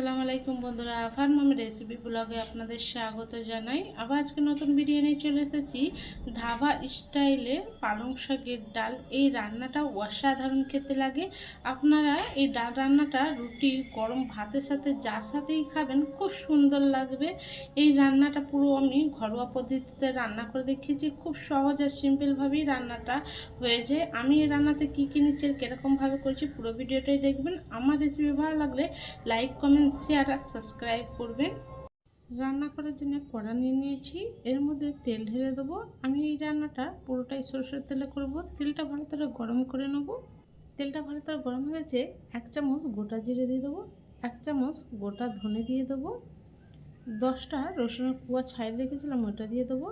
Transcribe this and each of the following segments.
আসসালামু আলাইকুম বন্ধুরা আফার মামি রেসিপি ব্লগে আপনাদের স্বাগত জানাই। আবার আজকে নতুন নিয়ে চলে এসেছি। ধাবা স্টাইলে পালং শাকের ডাল, এই রান্নাটা অসাধারণ খেতে লাগে। আপনারা এই ডাল রান্নাটা রুটি, গরম ভাতের সাথে যার সাথেই খাবেন, খুব সুন্দর লাগবে। এই রান্নাটা পুরো আমি ঘরোয়া পদ্ধতিতে রান্না করে দেখিয়েছি, খুব সহজ আর সিম্পলভাবেই রান্নাটা হয়ে যায়। আমি এই রান্নাতে কী কী নিচ্ছি কীরকমভাবে করেছি, পুরো ভিডিওটাই দেখবেন। আমার রেসিপি ভালো লাগলে লাইক কমেন্ট শেয়ার আর সাবস্ক্রাইব করবেন। রান্না করার জন্য কড়া নিয়ে নিয়েছি। এর মধ্যে তেল ঢেলে দেবো। আমি এই রান্নাটা পুরোটাই সরষের তেলে করব। তেলটা ভালো করে গরম করে নেব। তেলটা ভালো করে গরম হয়ে গেছে, এক চামচ গোটা জিরে দিয়ে দেবো, এক চামচ গোটা ধনে দিয়ে দেবো, দশটা রসুনের কুয়া ছাই রেখেছিলাম ওটা দিয়ে দেবো,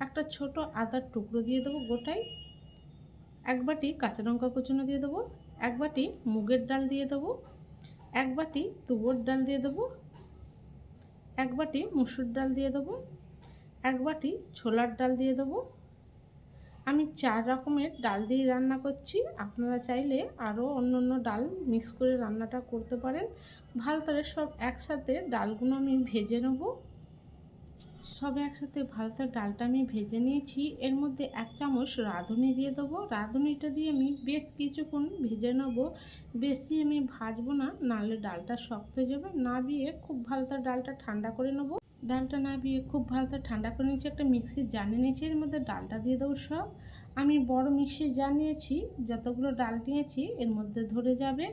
একটা ছোট আদার টুকরো দিয়ে দেবো গোটাই, এক বাটি কাঁচা লঙ্কা কুচনো দিয়ে দেবো, এক বাটি মুগের ডাল দিয়ে দেবো এক বাটি তুবর ডাল দিয়ে দেবো, এক বাটি মুসুর ডাল দিয়ে দেবো, এক বাটি ছোলার ডাল দিয়ে দেবো। আমি চার রকমের ডাল দিয়ে রান্না করছি, আপনারা চাইলে আরও অন্য অন্য ডাল মিক্স করে রান্নাটা করতে পারেন। ভালো করে সব একসাথে ডালগুলো আমি ভেজে নেব। সব একসাথে ভালো ডালটা আমি ভেজে নিয়েছি। এর মধ্যে এক চামচ রাঁধুনি দিয়ে দেবো। রাঁধুনিটা দিয়ে আমি বেশ কিছুক্ষণ ভেজে নেব। বেশি আমি ভাজবো না, নাহলে ডালটা শক্ত হয়ে যাবে। না বিয়ে খুব ভালো ডালটা ঠান্ডা করে নেব। ডালটা না বিয়ে খুব ভালো করে ঠান্ডা করে নিয়েছি। একটা মিক্সির জানিয়ে নিয়েছি। এর মধ্যে ডালটা দিয়ে দেবো সব। আমি বড় মিক্সির জার নিয়েছি যতগুলো ডাল নিয়েছি, এর মধ্যে ধরে যাবে।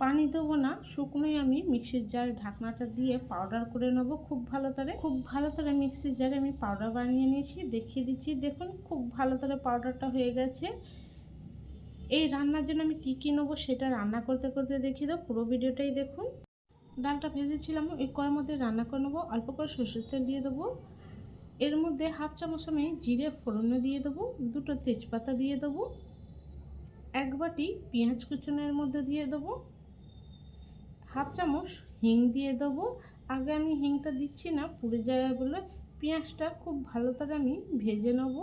পানি দেবো না, শুকনোই আমি মিক্সির জারে ঢাকনাটা দিয়ে পাউডার করে নেব খুব ভালো করে খুব ভালো করে মিক্সির জারে আমি পাউডার বানিয়ে নিয়েছি, দেখিয়ে দিচ্ছি। দেখুন, খুব ভালো করে পাউডারটা হয়ে গেছে। এই রান্নার জন্য আমি কী কী নেব সেটা রান্না করতে করতে দেখিয়ে দেবো পুরো ভিডিওটাই দেখুন। ডালটা ভেজেছিলাম ওই করার মধ্যে রান্না করে নেব, অল্প করে সরষের তেল দিয়ে দেবো। এর মধ্যে হাফ চামচ আমি জিরে ফোড়নে দিয়ে দেবো, দুটো তেজপাতা দিয়ে দেবো, এক বাটি পেঁয়াজ কুচনের মধ্যে দিয়ে দেবো, হাফ চামচ হিং দিয়ে দেবো। আগে আমি হিংটা দিচ্ছি না, পুড়ে যায় বলে পেঁয়াজটা খুব ভালো করে আমি ভেজে নেব।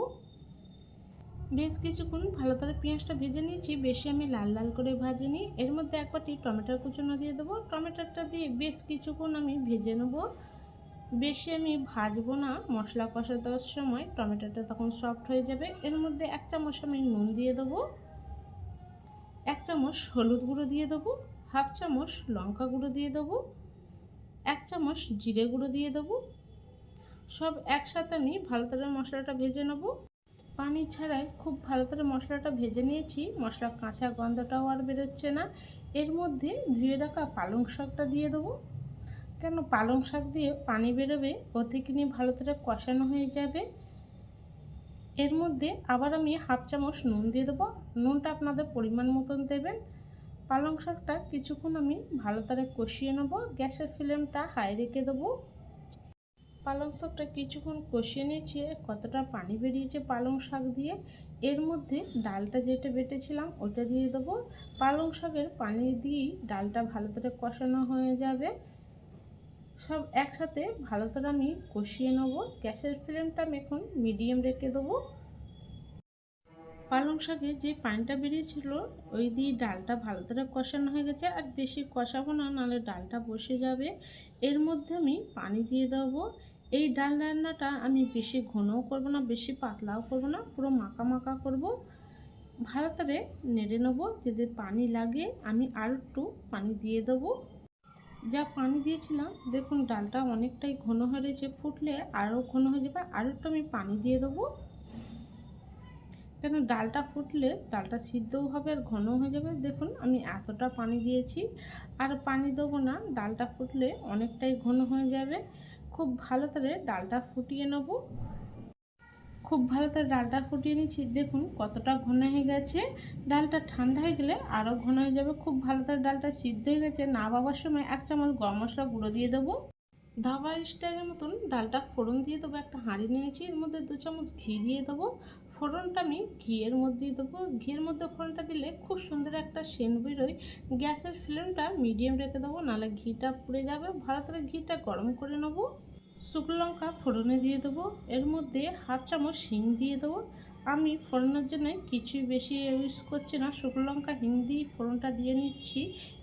বেশ কিছুক্ষণ ভালো করে পেঁয়াজটা ভেজে নিয়েছি, বেশি আমি লাল লাল করে ভাজে ভাজিনি। এর মধ্যে এক বাটি টমেটোর কুচনো দিয়ে দেবো, টমেটোটা দিয়ে বেশ কিছুক্ষণ আমি ভেজে নেব। বেশি আমি ভাজবো না। মশলা কষা দেওয়ার সময় টমেটোটা তখন সফট হয়ে যাবে। এর মধ্যে এক চামচ আমি নুন দিয়ে দেবো। এক চামচ হলুদ গুঁড়ো দিয়ে দেবো। হাফ চামচ লঙ্কা গুঁড়ো দিয়ে দেবো। এক চামচ জিরে গুঁড়ো দিয়ে দেবো। সব একসাথে আমি ভালো করে মশলাটা ভেজে নেব। পানি ছাড়াই খুব ভালো করে মশলাটা ভেজে নিয়েছি। মশলা কাঁচা গন্ধটাও আর বেরোচ্ছে না। এর মধ্যে ধুয়ে রাখা পালং শাকটা দিয়ে দেবো। কেন পালং শাক দিয়ে পানি বেরোবে? নিয়ে ভালো করে কষানো হয়ে যাবে? এর মধ্যে আবার আমি হাফ চামচ নুন দিয়ে দেবো। নুনটা আপনাদের পরিমাণ মতন দেবেন। পালং শাকটা কিছুক্ষণ আমি ভালো করে কষিয়ে নেব। গ্যাসের ফ্লেমটা হাই রেখে দেবো। পালং শাকটা কিছুক্ষণ কষিয়ে নিয়েছি, কতটা পানি বেরিয়েছে পালং শাক দিয়ে। এর মধ্যে ডালটা যেটা বেটেছিলাম, ওটা দিয়ে দেবো। পালং শাকের পানি দিয়েই ডালটা ভালো করে কষানো হয়ে যাবে। সব একসাথে ভালো করে আমি কষিয়ে নেব। গ্যাসের ফ্লেমটা আমি এখন মিডিয়াম রেখে দেবো। পালং শাকে যে পানিটা বেরিয়েছিল, ওই দিয়ে ডালটা ভালো করে কষানো হয়ে গেছে। আর বেশি কষাবো না, নাহলে ডালটা বসে যাবে। এর মধ্যে আমি পানি দিয়ে দেবো। এই ডাল রান্নাটা আমি বেশি ঘনও করব না, বেশি পাতলাও করব না, পুরো মাখা মাখা করব। ভালো করে নেড়ে নেব, যদি পানি লাগে, আমি আর একটু পানি দিয়ে দেবো। যা পানি দিয়েছিলাম, দেখুন ডালটা অনেকটাই ঘন হয়ে রয়েছে, ফুটলে আরও ঘন হয়ে যাবে। আর একটু আমি পানি দিয়ে দেবো। কেন ডালটা ফুটলে ডালটা সিদ্ধও হবে আর ঘনও হয়ে যাবে। দেখুন আমি এতটা পানি দিয়েছি। আর পানি দেবো না, ডালটা ফুটলে অনেকটাই ঘন হয়ে যাবে। খুব ভালো করে ডালটা ফুটিয়ে নেব। খুব ভালো, তার ডালটা ফুটিয়ে নিচ্ছি। দেখুন কতটা ঘন হয়ে গেছে। ডালটা ঠান্ডা হয়ে গেলে আরও ঘন হয়ে যাবে। খুব ভালো, তার ডালটা সিদ্ধ হয়ে গেছে। না বাবার সময় এক চামচ গরম মশলা গুঁড়ো দিয়ে দেবো। ধাবা স্টাইলের মতন ডালটা ফোড়ন দিয়ে দেবো। একটা হাঁড়ি নিয়েছি, এর মধ্যে দু চামচ ঘি দিয়ে দেবো। ফোড়নটা আমি ঘিয়ের মধ্যে দেবো। ঘিয়ের মধ্যে ফোড়নটা দিলে খুব সুন্দর একটা সেন বেরোয়। গ্যাসের ফ্লেমটা মিডিয়াম রেখে দেবো, নাহলে ঘিটা পুড়ে যাবে। ভালো করে ঘিটা গরম করে নেব। শুকনো লঙ্কা ফোড়নে দিয়ে দেবো। এর মধ্যে হাফ চামচ শিং দিয়ে দেবো। আমি ফোড়নের জন্য কিছুই বেশি ইউজ করছি না। শুকনো লঙ্কা, হিন্দি ফোড়নটা দিয়ে নিচ্ছি।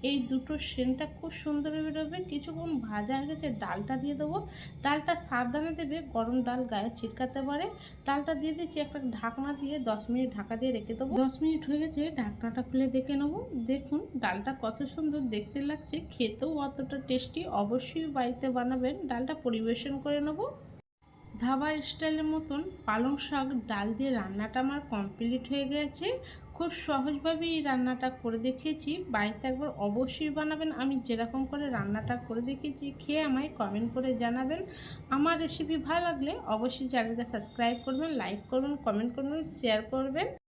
এই দুটো সেন্টটা খুব সুন্দর বেরোবে। কিছুক্ষণ ভাজা হয়ে গেছে, ডালটা দিয়ে দেবো। ডালটা সাবধানে দেবে, গরম ডাল গায়ে ছিটকাতে পারে। ডালটা দিয়ে দিচ্ছি একটা ঢাকনা দিয়ে দশ মিনিট ঢাকা দিয়ে রেখে দেবো। দশ মিনিট হয়ে গেছে, ঢাকনাটা খুলে দেখে নেব। দেখুন, ডালটা কত সুন্দর দেখতে লাগছে। খেতেও অতটা টেস্টি অবশ্যই বাড়িতে বানাবেন। ডালটা পরিবেশন করে নেব। ধাবা স্টাইলের মতন পালং শাক ডাল দিয়ে রান্নাটা আমার কমপ্লিট হয়ে গেছে। খুব সহজভাবেই রান্নাটা করে দেখিয়েছি বাড়িতে একবার অবশ্যই বানাবেন। আমি যেরকম করে রান্নাটা করে দেখিয়েছি খেয়ে আমায় কমেন্ট করে জানাবেন। আমার রেসিপি ভালো লাগলে অবশ্যই চ্যানেলটা সাবস্ক্রাইব করবেন লাইক করবেন কমেন্ট করবেন শেয়ার করবেন।